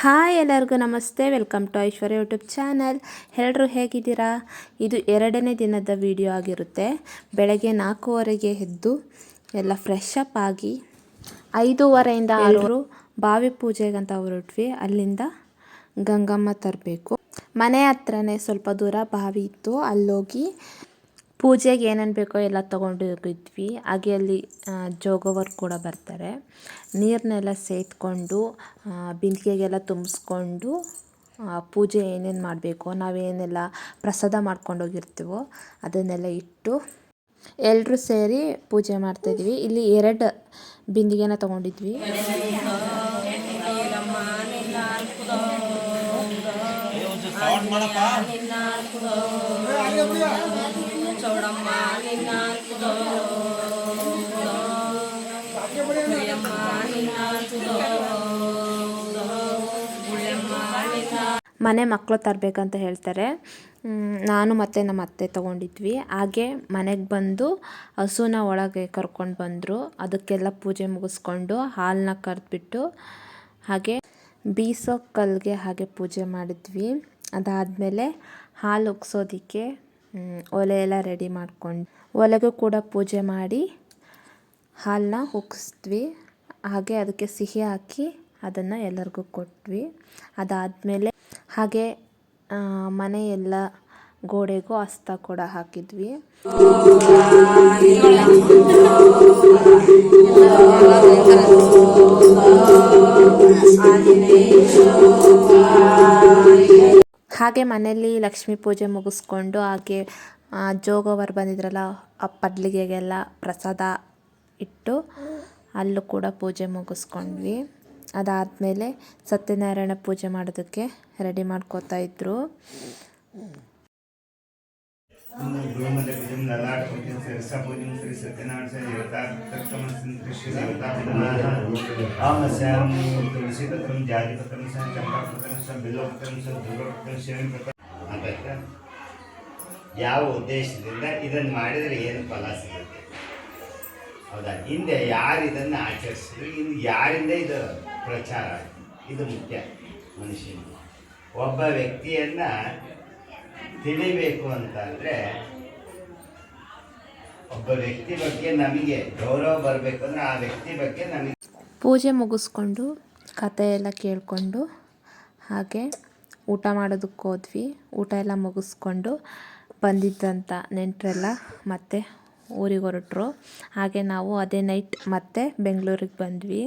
Hi ಎಲ್ಲರಿಗೂ ನಮಸ್ತೆ welcome to Aishwarya YouTube channel. ಎಲ್ಲರೂ ಹೇಗಿದ್ದೀರಾ? ಇದು ಎರಡನೇ ದಿನದ ವಿಡಿಯೋ ಆಗಿರುತ್ತೆ. ಬೆಳಗ್ಗೆ ನಾಲ್ಕೂವರೆಗೆ ಎದ್ದು ಎಲ್ಲ ಫ್ರೆಶ್ ಅಪ್ ಆಗಿ ಐದೂವರೆಯಿಂದ ಆರು ಬಾವಿ ಪೂಜೆಗಂತ ಹೊರಟ್ವಿ. ಅಲ್ಲಿಂದ ಗಂಗಮ್ಮ ತರಬೇಕು. ಮನೆ ಹತ್ರನೇ ಸ್ವಲ್ಪ ದೂರ ಬಾವಿ ಇತ್ತು. ಅಲ್ಲೋಗಿ ಪೂಜೆಗೆ ಏನೇನು ಬೇಕೋ ಎಲ್ಲ ತೊಗೊಂಡು ಹೋಗಿದ್ವಿ. ಹಾಗೆ ಅಲ್ಲಿ ಜೋಗವರು ಕೂಡ ಬರ್ತಾರೆ. ನೀರನ್ನೆಲ್ಲ ಸೇದ್ಕೊಂಡು ಬಿಂದಿಗೆಗೆಲ್ಲ ತುಂಬಿಸ್ಕೊಂಡು ಪೂಜೆ ಏನೇನು ಮಾಡಬೇಕು, ನಾವೇನೆಲ್ಲ ಪ್ರಸಾದ ಮಾಡ್ಕೊಂಡು ಹೋಗಿರ್ತೀವೋ ಅದನ್ನೆಲ್ಲ ಇಟ್ಟು ಎಲ್ಲರೂ ಸೇರಿ ಪೂಜೆ ಮಾಡ್ತಾಯಿದ್ವಿ ಇಲ್ಲಿ ಎರಡು ಬಿಂದಿಗೆನ ತೊಗೊಂಡಿದ್ವಿ. ಮನೆ ಮಕ್ಕಳು ತರಬೇಕಂತ ಹೇಳ್ತಾರೆ. ನಾನು ಮತ್ತು ನಮ್ಮ ಅತ್ತೆ ತೊಗೊಂಡಿದ್ವಿ. ಹಾಗೆ ಮನೆಗೆ ಬಂದು ಹಸುನ ಒಳಗೆ ಕರ್ಕೊಂಡು ಬಂದರು. ಅದಕ್ಕೆಲ್ಲ ಪೂಜೆ ಮುಗಿಸ್ಕೊಂಡು ಹಾಲನ್ನ ಕರೆದ್ಬಿಟ್ಟು ಹಾಗೆ ಬೀಸೋ ಕಲ್ಲಿಗೆ ಹಾಗೆ ಪೂಜೆ ಮಾಡಿದ್ವಿ. ಅದಾದಮೇಲೆ ಹಾಲು ಉಗ್ಸೋದಕ್ಕೆ ಒಲೆ ಎಲ್ಲ ರೆಡಿ ಮಾಡ್ಕೊಂಡು, ಒಲೆಗೂ ಕೂಡ ಪೂಜೆ ಮಾಡಿ ಹಾಲನ್ನ ಉಗ್ಸಿದ್ವಿ ಹಾಗೆ ಅದಕ್ಕೆ ಸಿಹಿ ಹಾಕಿ ಅದನ್ನು ಎಲ್ಲರಿಗೂ ಕೊಟ್ವಿ. ಅದಾದಮೇಲೆ ಹಾಗೆ ಮನೆಯೆಲ್ಲ ಗೋಡೆಗೂ ಹಸ್ತ ಕೂಡ ಹಾಕಿದ್ವಿ. ಹಾಗೆ ಮನೆಯಲ್ಲಿ ಲಕ್ಷ್ಮೀ ಪೂಜೆ ಮುಗಿಸ್ಕೊಂಡು ಹಾಗೆ ಜೋಗವರ್ ಬಂದಿದ್ರಲ್ಲ, ಆ ಪಡ್ಲಿಗೆಗೆಲ್ಲ ಪ್ರಸಾದ ಇಟ್ಟು ಅಲ್ಲೂ ಕೂಡ ಪೂಜೆ ಮುಗಿಸ್ಕೊಂಡ್ವಿ. ಅದಾದಮೇಲೆ ಸತ್ಯನಾರಾಯಣ ಪೂಜೆ ಮಾಡೋದಕ್ಕೆ ರೆಡಿ ಮಾಡ್ಕೋತಾ ಇದ್ರು. ಅಂತ ಯಾವ ಉದ್ದೇಶದಿಂದ ಇದನ್ನು ಮಾಡಿದರೆ ಏನು ಫಲ ಸಿಗುತ್ತೆ? ಹೌದಾ? ಹಿಂದೆ ಯಾರು ಇದನ್ನು ಆಚರಿಸಿದ್ರು, ಇನ್ನು ಯಾರಿಂದ ಇದು ಪ್ರಚಾರ ಇದು ಮುಖ್ಯ ಮನುಷ್ಯನಿಗೆ. ಒಬ್ಬ ವ್ಯಕ್ತಿಯನ್ನ ತಿಳಿಬೇಕು ಅಂತಂದ್ರೆ ಒಬ್ಬ ವ್ಯಕ್ತಿ ಬಗ್ಗೆ ನಮಗೆ ಗೌರವ ಬರಬೇಕಂದ್ರೆ ಆ ವ್ಯಕ್ತಿ ಬಗ್ಗೆ ನಮಗೆ ಪೂಜೆ ಮುಗಿಸ್ಕೊಂಡು ಕತೆ ಎಲ್ಲ ಕೇಳಿಕೊಂಡು ಹಾಗೆ ಊಟ ಮಾಡೋದಕ್ಕೆ ಹೋದ್ವಿ. ಊಟ ಎಲ್ಲ ಮುಗಿಸ್ಕೊಂಡು ಬಂದಿದ್ದಂಥ ನೆಂಟರೆಲ್ಲ ಮತ್ತೆ ಊರಿಗೆ ಹೊರಟ್ರು. ಹಾಗೆ ನಾವು ಅದೇ ನೈಟ್ ಮತ್ತೆ ಬೆಂಗಳೂರಿಗೆ ಬಂದ್ವಿ.